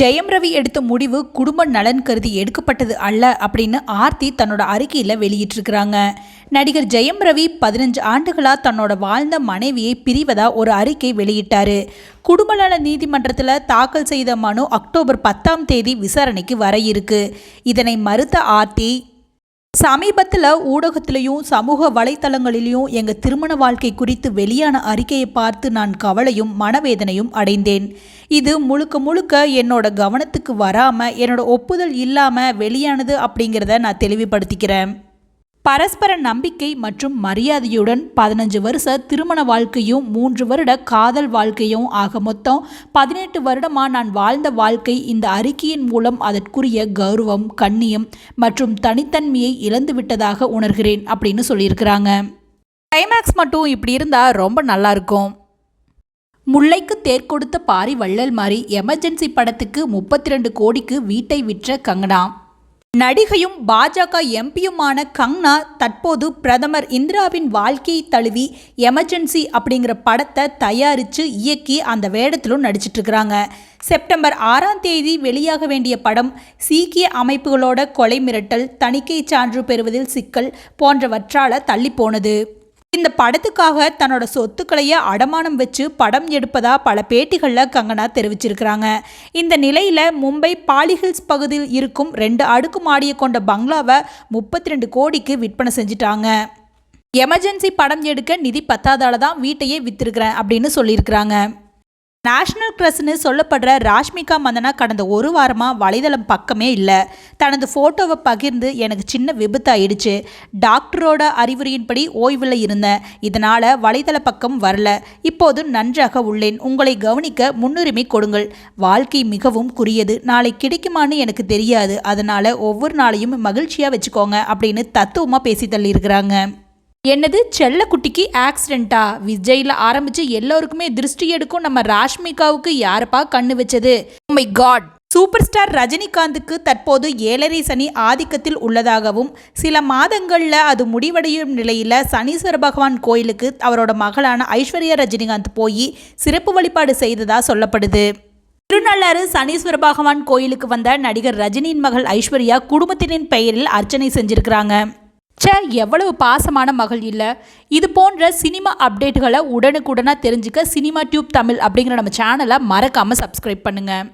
ஜெயம் ரவி எடுத்த முடிவு குடும்ப நலன் கருதி எடுக்கப்பட்டது அல்ல அப்படின்னு ஆர்த்தி தன்னோட அறிக்கையில் வெளியிட்டிருக்கிறாங்க. நடிகர் ஜெயம் ரவி பதினஞ்சு ஆண்டுகளாக தன்னோட வாழ்ந்த மனைவியை பிரிவதா ஒரு அறிக்கை வெளியிட்டாரு. குடும்ப நல நீதிமன்றத்தில் தாக்கல் செய்த மனு அக்டோபர் பத்தாம் தேதி விசாரணைக்கு வர இருக்கு. இதனை மறுத்த ஆர்த்தி சமீபத்தில் ஊடகத்திலையும் சமூக வலைத்தளங்களிலையும் எங்கள் திருமண வாழ்க்கை குறித்து வெளியான அறிக்கையை பார்த்து நான் கவலையும் மனவேதனையும் அடைந்தேன். இது முழுக்க முழுக்க என்னோட கவனத்துக்கு வராமல் என்னோட ஒப்புதல் இல்லாமல் வெளியானது அப்படிங்கிறத நான் தெளிவுபடுத்திக்கிறேன். பரஸ்பர நம்பிக்கை மற்றும் மரியாதையுடன் பதினஞ்சு வருஷ திருமண வாழ்க்கையும் மூன்று வருட காதல் வாழ்க்கையும் ஆக மொத்தம் பதினெட்டு வருடமாக நான் வாழ்ந்த வாழ்க்கை இந்த அறிக்கையின் மூலம் அதற்குரிய கௌரவம் கண்ணியம் மற்றும் தனித்தன்மையை இழந்துவிட்டதாக உணர்கிறேன் அப்படின்னு சொல்லியிருக்கிறாங்க. கிளைமேக்ஸ் மட்டும் இப்படி இருந்தால் ரொம்ப நல்லாயிருக்கும் முல்லைக்கு தேர் கொடுத்த பாரி வள்ளல் மாதிரி எமர்ஜென்சி படத்துக்கு முப்பத்தி ரெண்டு கோடிக்கு வீட்டை விற்ற கங்கனா. நடிகையும் பாஜக எம்பியுமான கங்னா தற்போது பிரதமர் இந்திராவின் வாழ்க்கையை தழுவி எமர்ஜென்சி அப்படிங்கிற படத்தை தயாரித்து இயக்கி அந்த வேடத்திலும் நடிச்சிட்டு இருக்கிறாங்க செப்டம்பர் ஆறாம் தேதி வெளியாக வேண்டிய படம் சீக்கிய அமைப்புகளோட கொலை மிரட்டல் தணிக்கை சான்று பெறுவதில் சிக்கல் போன்றவற்றால் தள்ளி போனது. இந்த படத்துக்காக தன்னோட சொத்துக்களையே அடமானம் வச்சு படம் எடுப்பதா பல பேட்டிகளில் கங்கனா தெரிவிச்சிருக்கிறாங்க. இந்த நிலையில் மும்பை பாலிஹில்ஸ் பகுதியில் இருக்கும் ரெண்டு அடுக்கு மாடியை கொண்ட பங்களாவை முப்பத்தி ரெண்டு கோடிக்கு விற்பனை செஞ்சிட்டாங்க. எமர்ஜென்சி படம் எடுக்க நிதி பத்தாதால தான் வீட்டையே வித்திருக்கிறேன் அப்படின்னு சொல்லியிருக்கிறாங்க. நேஷனல் க்ரஸ்னு சொல்லப்படுற ராஷ்மிகா மந்தனா கடந்த ஒரு வாரமாக வலைதளம் பக்கமே இல்லை. தனது ஃபோட்டோவை பகிர்ந்து எனக்கு சின்ன விபத்து ஆயிடுச்சு டாக்டரோட அறிவுரையின்படி ஓய்வில் இருந்தேன். இதனால் வலைதள பக்கம் வரல. இப்போது நன்றாக உள்ளேன். உங்களை கவனிக்க முன்னுரிமை கொடுங்கள். வாழ்க்கை மிகவும் குறியது நாளை கிடைக்குமான்னு எனக்கு தெரியாது. அதனால் ஒவ்வொரு நாளையும் மகிழ்ச்சியாக வச்சுக்கோங்க அப்படின்னு தத்துவமாக பேசி தள்ளியிருக்கிறாங்க. என்னது? செல்லக்குட்டிக்கு ஆக்சிடென்ட்டா விஜயில் ஆரம்பித்து எல்லோருக்குமே திருஷ்டி எடுக்கும் நம்ம ராஷ்மிகாவுக்கு யாருப்பா கண்ணு வச்சது? மை காட் சூப்பர் ஸ்டார் ரஜினிகாந்துக்கு தற்போது ஏழரை சனி ஆதிக்கத்தில் உள்ளதாகவும் சில மாதங்களில் அது முடிவடையும் நிலையில் சனீஸ்வர பகவான் கோயிலுக்கு அவரோட மகளான ஐஸ்வர்யா ரஜினிகாந்த் போய் சிறப்பு வழிபாடு செய்ததாக சொல்லப்படுது. திருநள்ளாறு சனீஸ்வர பகவான் கோயிலுக்கு வந்த நடிகர் ரஜினியின் மகள் ஐஸ்வர்யா குடும்பத்தினின் பெயரில் அர்ச்சனை செஞ்சிருக்கிறாங்க. ச்சே எவ்வளவு பாசமான மகள் இல்லை? இது போன்ற சினிமா அப்டேட்டுகளை உடனுக்குடனாக தெரிஞ்சுக்க சினிமா டியூப் தமிழ் அப்படிங்கிற நம்ம சேனலை மறக்காமல் சப்ஸ்கிரைப் பண்ணுங்கள்